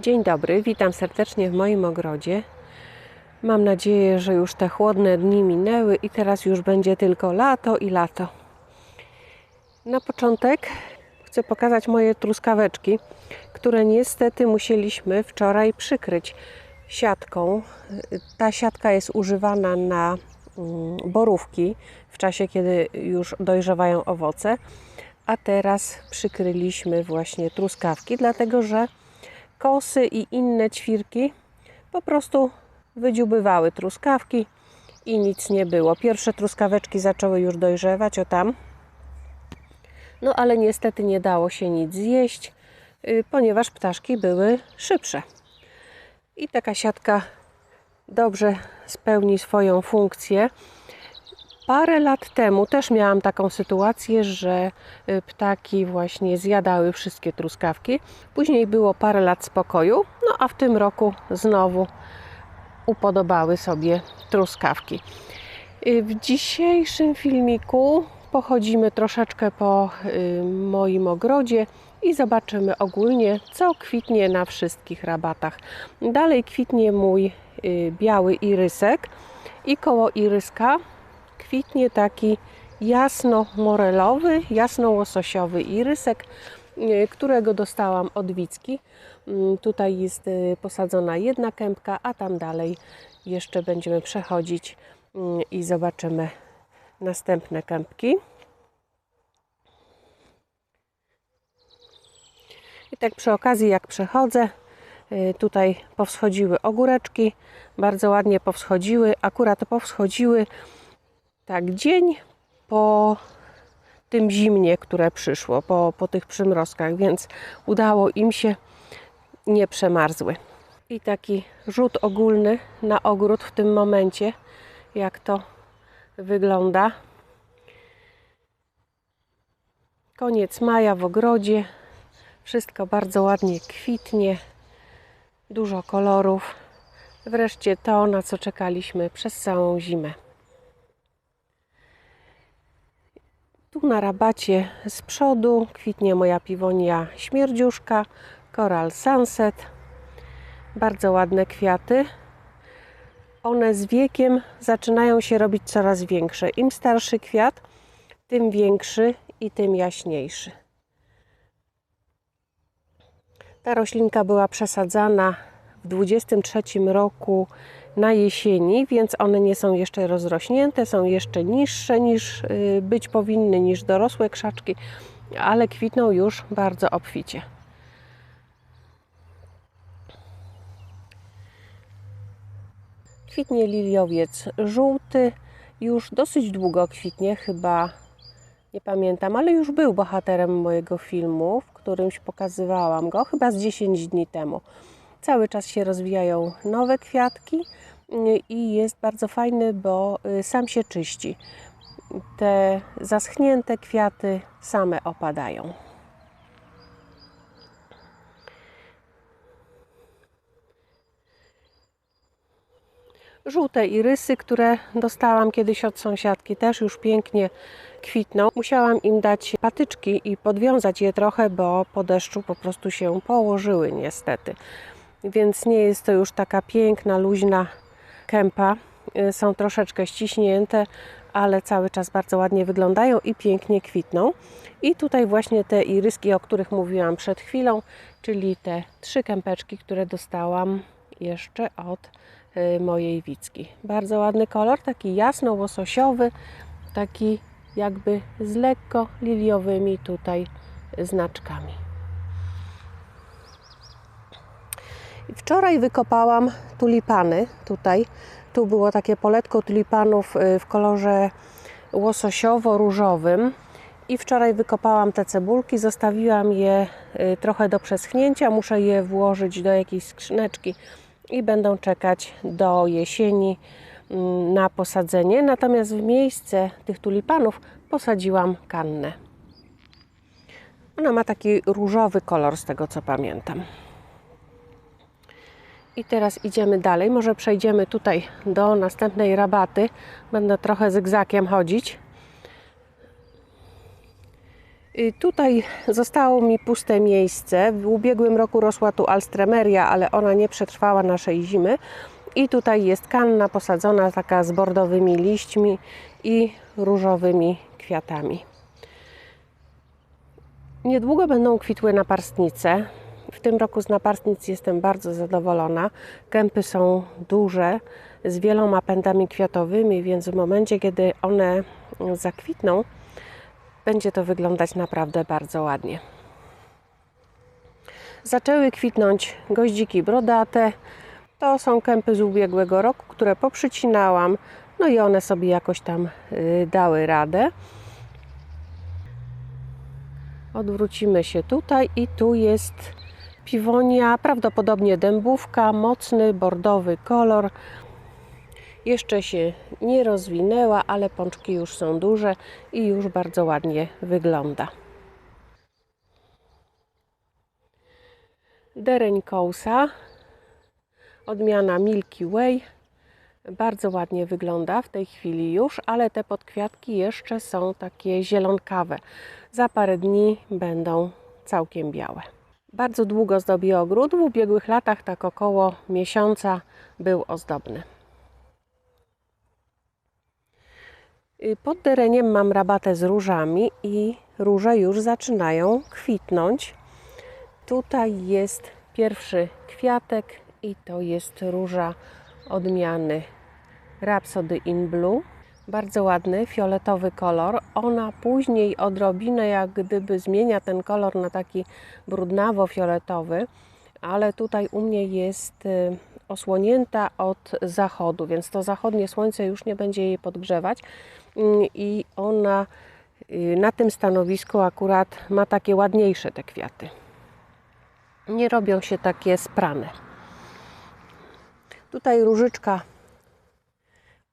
Dzień dobry, witam serdecznie w moim ogrodzie. Mam nadzieję, że już te chłodne dni minęły i teraz już będzie tylko lato i lato. Na początek chcę pokazać moje truskaweczki, które niestety musieliśmy wczoraj przykryć siatką. Ta siatka jest używana na mm, borówki w czasie, kiedy już dojrzewają owoce, a teraz przykryliśmy właśnie truskawki, dlatego że kosy i inne ćwirki po prostu wydziubywały truskawki i nic nie było. Pierwsze truskaweczki zaczęły już dojrzewać, o tam. No ale niestety nie dało się nic zjeść, y, ponieważ ptaszki były szybsze. I taka siatka dobrze spełni swoją funkcję. Parę lat temu też miałam taką sytuację, że y, ptaki właśnie zjadały wszystkie truskawki. Później było parę lat spokoju, no a w tym roku znowu upodobały sobie truskawki. Y, W dzisiejszym filmiku pochodzimy troszeczkę po y, moim ogrodzie i zobaczymy ogólnie, co kwitnie na wszystkich rabatach. Dalej kwitnie mój biały irysek i koło iryska kwitnie taki jasno-morelowy, jasno-łososiowy irysek, y, którego dostałam od Wicki. Mm, Tutaj jest y, posadzona jedna kępka, a tam dalej jeszcze będziemy przechodzić mm, i zobaczymy następne kępki. I tak przy okazji, jak przechodzę, y, tutaj powschodziły ogóreczki, bardzo ładnie powschodziły. Akurat powschodziły tak dzień po tym zimnie, które przyszło, po, po tych przymrozkach, więc udało im się, nie przemarzły. I taki rzut ogólny na ogród w tym momencie, jak to wygląda. Koniec maja w ogrodzie. Wszystko bardzo ładnie kwitnie. Dużo kolorów. Wreszcie to, na co czekaliśmy przez całą zimę. Tu na rabacie z przodu kwitnie moja piwonia śmierdziuszka, Coral Sunset. Bardzo ładne kwiaty. One z wiekiem zaczynają się robić coraz większe. Im starszy kwiat, tym większy i tym jaśniejszy. Ta roślinka była przesadzana w 23 roku na jesieni, więc one nie są jeszcze rozrośnięte, są jeszcze niższe niż y, być powinny, niż dorosłe krzaczki, ale kwitną już bardzo obficie. Kwitnie liliowiec żółty, już dosyć długo kwitnie, chyba nie pamiętam, ale już był bohaterem mojego filmu, w którymś pokazywałam go, chyba z 10 dni temu. Cały czas się rozwijają nowe kwiatki y, i jest bardzo fajny, bo y, sam się czyści. Te zaschnięte kwiaty same opadają. Żółte irysy, które dostałam kiedyś od sąsiadki, też już pięknie kwitną. Musiałam im dać patyczki i podwiązać je trochę, bo po deszczu po prostu się położyły niestety. Więc nie jest to już taka piękna, luźna kępa. Y, Są troszeczkę ściśnięte, ale cały czas bardzo ładnie wyglądają i pięknie kwitną. I tutaj właśnie te iryski, o których mówiłam przed chwilą, czyli te trzy kępeczki, które dostałam jeszcze od y, mojej Wicki. Bardzo ładny kolor, taki jasno-łososiowy, taki jakby z lekko liliowymi tutaj znaczkami. Wczoraj wykopałam tulipany tutaj. Tu było takie poletko tulipanów y, w kolorze łososiowo-różowym. I wczoraj wykopałam te cebulki, zostawiłam je y, trochę do przeschnięcia. Muszę je włożyć do jakiejś skrzyneczki i będą czekać do jesieni mm, na posadzenie. Natomiast w miejsce tych tulipanów posadziłam kannę. Ona ma taki różowy kolor, z tego co pamiętam. I teraz idziemy dalej. Może przejdziemy tutaj do następnej rabaty. Będę trochę zygzakiem chodzić. Y, Tutaj zostało mi puste miejsce. W ubiegłym roku rosła tu alstremeria, ale ona nie przetrwała naszej zimy. I tutaj jest kanna posadzona taka z bordowymi liśćmi i różowymi kwiatami. Niedługo będą kwitły naparstnice. W tym roku z naparstnic jestem bardzo zadowolona. Kępy są duże, z wieloma pędami kwiatowymi, więc w momencie, kiedy one zakwitną, będzie to wyglądać naprawdę bardzo ładnie. Zaczęły kwitnąć goździki brodate. To są kępy z ubiegłego roku, które poprzycinałam, no i one sobie jakoś tam y, dały radę. Odwrócimy się tutaj i tu jest piwonia, prawdopodobnie dębówka, mocny bordowy kolor. Jeszcze się nie rozwinęła, ale pączki już są duże i już bardzo ładnie wygląda. Dereń Kousa, odmiana Milky Way. Bardzo ładnie wygląda w tej chwili już, ale te podkwiatki jeszcze są takie zielonkawe. Za parę dni będą całkiem białe. Bardzo długo zdobi ogród. W ubiegłych latach tak około miesiąca był ozdobny. Y, Pod dereniem mam rabatę z różami i róże już zaczynają kwitnąć. Tutaj jest pierwszy kwiatek i to jest róża odmiany Rhapsody in Blue. Bardzo ładny, fioletowy kolor. Ona później odrobinę jak gdyby zmienia ten kolor na taki brudnawo-fioletowy, ale tutaj u mnie jest y, osłonięta od zachodu, więc to zachodnie słońce już nie będzie jej podgrzewać Mm, i ona y, na tym stanowisku akurat ma takie ładniejsze te kwiaty. Nie robią się takie sprane. Tutaj różyczka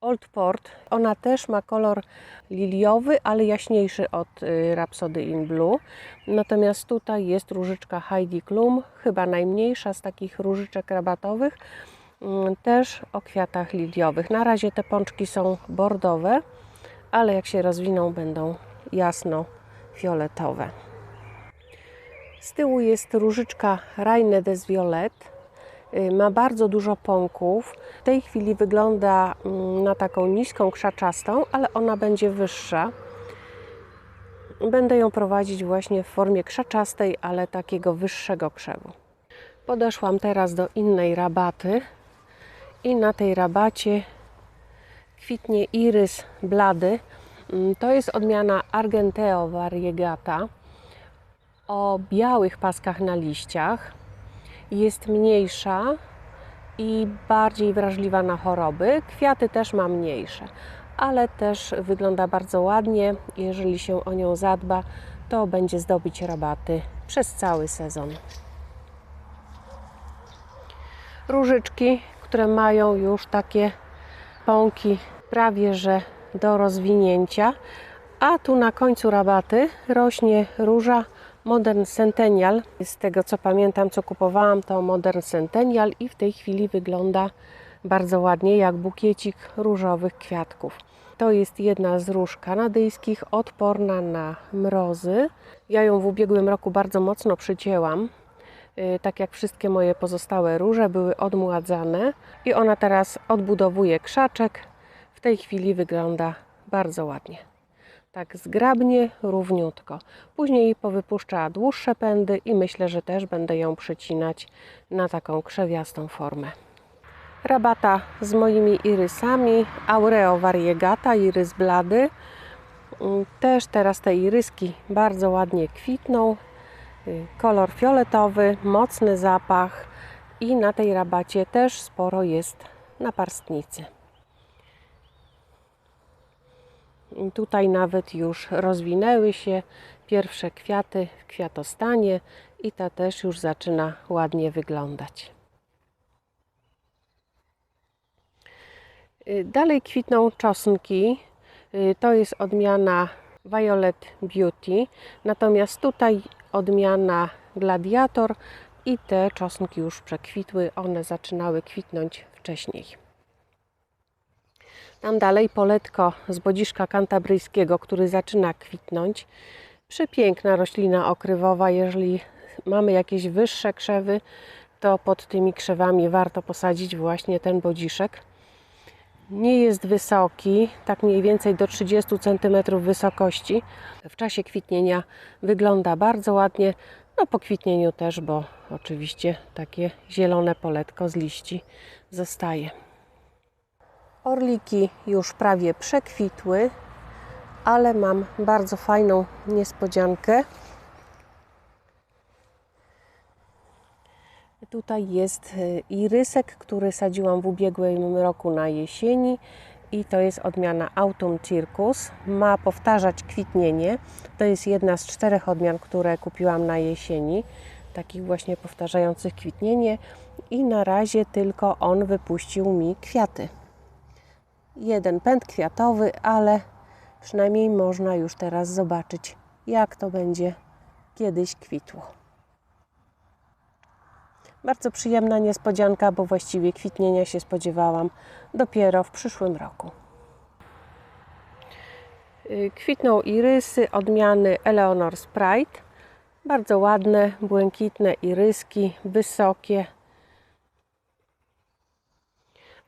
Old Port, ona też ma kolor liliowy, ale jaśniejszy od y, Rhapsody in Blue. Natomiast tutaj jest różyczka Heidi Klum, chyba najmniejsza z takich różyczek rabatowych, mm, też o kwiatach liliowych. Na razie te pączki są bordowe, ale jak się rozwiną, będą jasno fioletowe. Z tyłu jest różyczka Reine des Violet. Y, Ma bardzo dużo pąków. W tej chwili wygląda mm, na taką niską, krzaczastą, ale ona będzie wyższa. Będę ją prowadzić właśnie w formie krzaczastej, ale takiego wyższego krzewu. Podeszłam teraz do innej rabaty i na tej rabacie kwitnie irys blady. Mm, To jest odmiana Argenteo variegata o białych paskach na liściach. Jest mniejsza i bardziej wrażliwa na choroby. Kwiaty też ma mniejsze, ale też wygląda bardzo ładnie. Jeżeli się o nią zadba, to będzie zdobyć rabaty przez cały sezon. Różyczki, które mają już takie pąki prawie że do rozwinięcia, a tu na końcu rabaty rośnie róża Modern Centennial. Z tego co pamiętam, co kupowałam, to Modern Centennial i w tej chwili wygląda bardzo ładnie, jak bukiecik różowych kwiatków. To jest jedna z róż kanadyjskich, odporna na mrozy. Ja ją w ubiegłym roku bardzo mocno przycięłam. Y, Tak jak wszystkie moje pozostałe róże były odmładzane i ona teraz odbudowuje krzaczek. W tej chwili wygląda bardzo ładnie tak zgrabnie, równiutko. Później powypuszcza dłuższe pędy i myślę, że też będę ją przecinać na taką krzewiastą formę. Rabata z moimi irysami, Aureo variegata, irys blady. Mm, Też teraz te iryski bardzo ładnie kwitną. Y, Kolor fioletowy, mocny zapach i na tej rabacie też sporo jest naparstnicy. Tutaj nawet już rozwinęły się pierwsze kwiaty w kwiatostanie i ta też już zaczyna ładnie wyglądać. Y, Dalej kwitną czosnki. Y, To jest odmiana Violet Beauty. Natomiast tutaj odmiana Gladiator i te czosnki już przekwitły. One zaczynały kwitnąć wcześniej. Tam dalej poletko z bodziszka kantabryjskiego, który zaczyna kwitnąć. Przepiękna roślina okrywowa. Jeżeli mamy jakieś wyższe krzewy, to pod tymi krzewami warto posadzić właśnie ten bodziszek. Nie jest wysoki, tak mniej więcej do 30 cm wysokości. W czasie kwitnienia wygląda bardzo ładnie. No po kwitnieniu też, bo oczywiście takie zielone poletko z liści zostaje. Orliki już prawie przekwitły, ale mam bardzo fajną niespodziankę. Tutaj jest y, irysek, który sadziłam w ubiegłym roku na jesieni i to jest odmiana Autumn Circus. Ma powtarzać kwitnienie. To jest jedna z czterech odmian, które kupiłam na jesieni, takich właśnie powtarzających kwitnienie i na razie tylko on wypuścił mi kwiaty. Jeden pęd kwiatowy, ale przynajmniej można już teraz zobaczyć, jak to będzie kiedyś kwitło. Bardzo przyjemna niespodzianka, bo właściwie kwitnienia się spodziewałam dopiero w przyszłym roku. Y, Kwitną irysy odmiany Eleanor Sprite. Bardzo ładne, błękitne iryski, wysokie.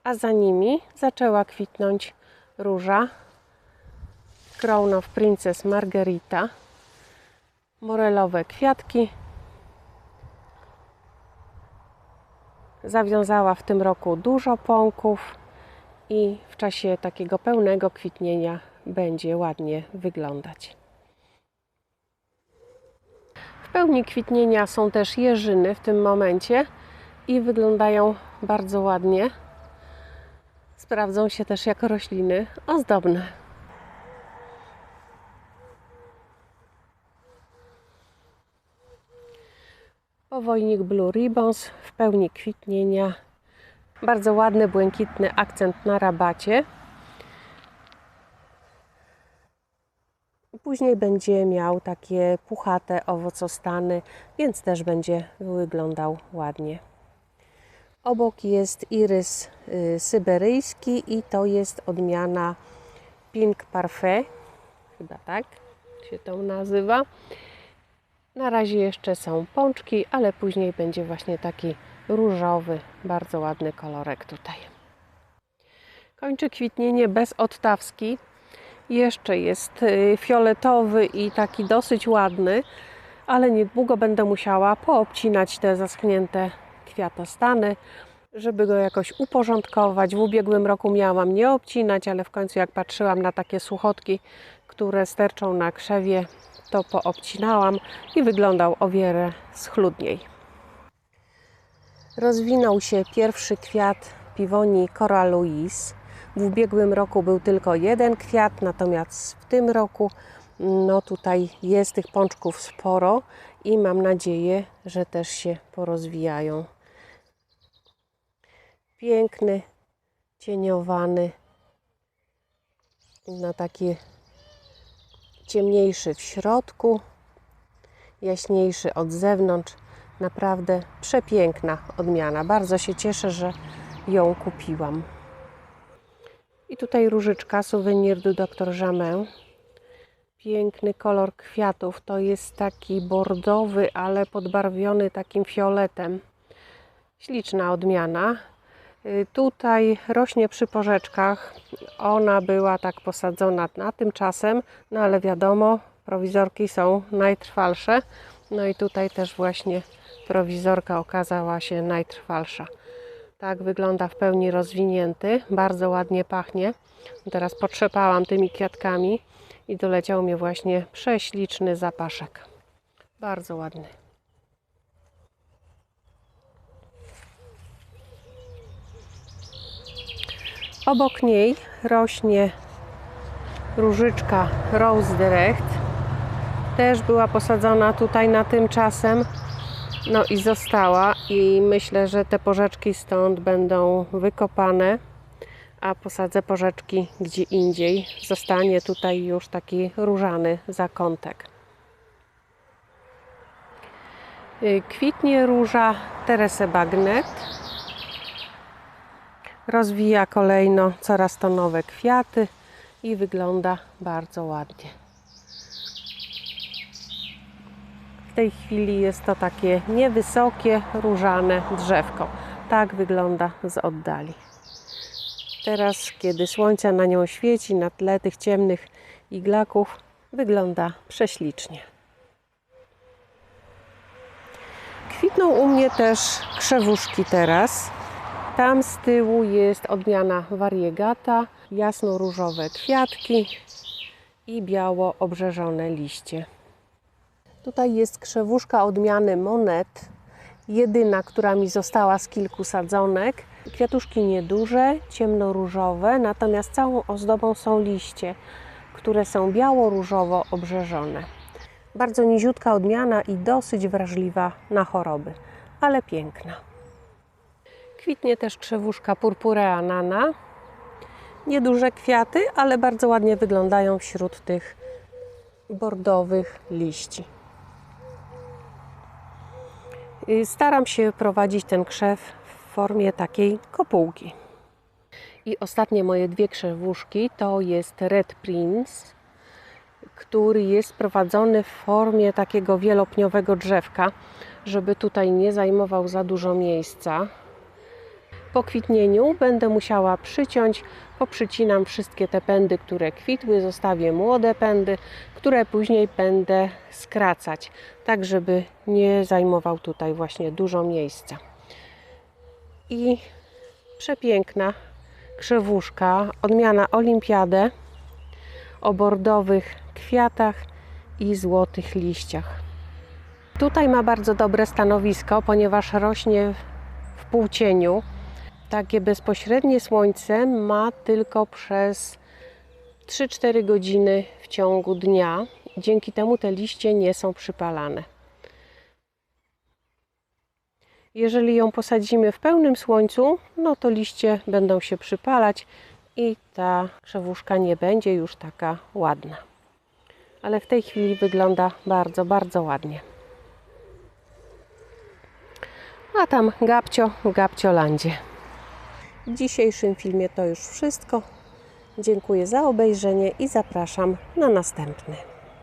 A za nimi zaczęła kwitnąć róża Crown of Princess Margarita. Morelowe kwiatki Zawiązała w tym roku dużo pąków i w czasie takiego pełnego kwitnienia będzie ładnie wyglądać. W pełni kwitnienia są też jeżyny w tym momencie i wyglądają bardzo ładnie. Sprawdzą się też jako rośliny ozdobne. Powojnik Blue Ribbons w pełni kwitnienia. Bardzo ładny, błękitny akcent na rabacie. Później będzie miał takie puchate owocostany, więc też będzie wyglądał ładnie. Obok jest irys y, syberyjski i to jest odmiana Pink Parfait, chyba tak się to nazywa. Na razie jeszcze są pączki, ale później będzie właśnie taki różowy, bardzo ładny kolorek tutaj. Kończy kwitnienie bez odtawski. Jeszcze jest y, fioletowy i taki dosyć ładny, ale niedługo będę musiała poobcinać te zaschnięte kwiatostany, żeby go jakoś uporządkować. W ubiegłym roku miałam nie obcinać, ale w końcu jak patrzyłam na takie suchotki, które sterczą na krzewie, to poobcinałam i wyglądał o wiele schludniej. Rozwinął się pierwszy kwiat piwonii Cora Louise. W ubiegłym roku był tylko jeden kwiat, natomiast w tym roku no tutaj jest tych pączków sporo i mam nadzieję, że też się porozwijają. Piękny, cieniowany na takie ciemniejszy w środku, jaśniejszy od zewnątrz. Naprawdę przepiękna odmiana. Bardzo się cieszę, że ją kupiłam. I tutaj różyczka, suwenir do Dr. Jamin. Piękny kolor kwiatów. To jest taki bordowy, ale podbarwiony takim fioletem. Śliczna odmiana. Y, Tutaj rośnie przy porzeczkach. Ona była tak posadzona na tymczasem, no ale wiadomo, prowizorki są najtrwalsze. No i tutaj też właśnie prowizorka okazała się najtrwalsza. Tak wygląda w pełni rozwinięty, bardzo ładnie pachnie. Teraz potrzepałam tymi kwiatkami i doleciał mnie właśnie prześliczny zapaszek. Bardzo ładny. Obok niej rośnie różyczka Rose Direct. Też była posadzona tutaj na tymczasem. No i została i myślę, że te porzeczki stąd będą wykopane, a posadzę porzeczki gdzie indziej. Zostanie tutaj już taki różany zakątek. Y, Kwitnie róża Terese Bagnet rozwija kolejno coraz to nowe kwiaty i wygląda bardzo ładnie. W tej chwili jest to takie niewysokie, różane drzewko. Tak wygląda z oddali. Teraz, kiedy słońce na nią świeci na tle tych ciemnych iglaków, wygląda prześlicznie. Kwitną u mnie też krzewuszki teraz. Tam z tyłu jest odmiana variegata, jasno-różowe kwiatki i biało obrzeżone liście. Tutaj jest krzewuszka odmiany Monet, jedyna, która mi została z kilku sadzonek. Kwiatuszki nieduże, ciemnoróżowe, natomiast całą ozdobą są liście, które są biało-różowo obrzeżone. Bardzo niziutka odmiana i dosyć wrażliwa na choroby, ale piękna. Kwitnie też krzewuszka purpurea nana. Nieduże kwiaty, ale bardzo ładnie wyglądają wśród tych bordowych liści. Y, Staram się prowadzić ten krzew w formie takiej kopułki. I ostatnie moje dwie krzewuszki to jest Red Prince, który jest prowadzony w formie takiego wielopniowego drzewka, żeby tutaj nie zajmował za dużo miejsca. Po kwitnieniu będę musiała przyciąć, poprzycinam wszystkie te pędy, które kwitły, zostawię młode pędy, które później będę skracać, tak żeby nie zajmował tutaj właśnie dużo miejsca. I przepiękna krzewuszka, odmiana Olimpiadę o bordowych kwiatach i złotych liściach. Tutaj ma bardzo dobre stanowisko, ponieważ rośnie w półcieniu. Takie bezpośrednie słońce ma tylko przez 3-4 godziny w ciągu dnia. Dzięki temu te liście nie są przypalane. Jeżeli ją posadzimy w pełnym słońcu, no to liście będą się przypalać i ta krzewuszka nie będzie już taka ładna. Ale w tej chwili wygląda bardzo, bardzo ładnie. A tam Gabcio w Gabciolandzie. W dzisiejszym filmie to już wszystko. Dziękuję za obejrzenie i zapraszam na następny.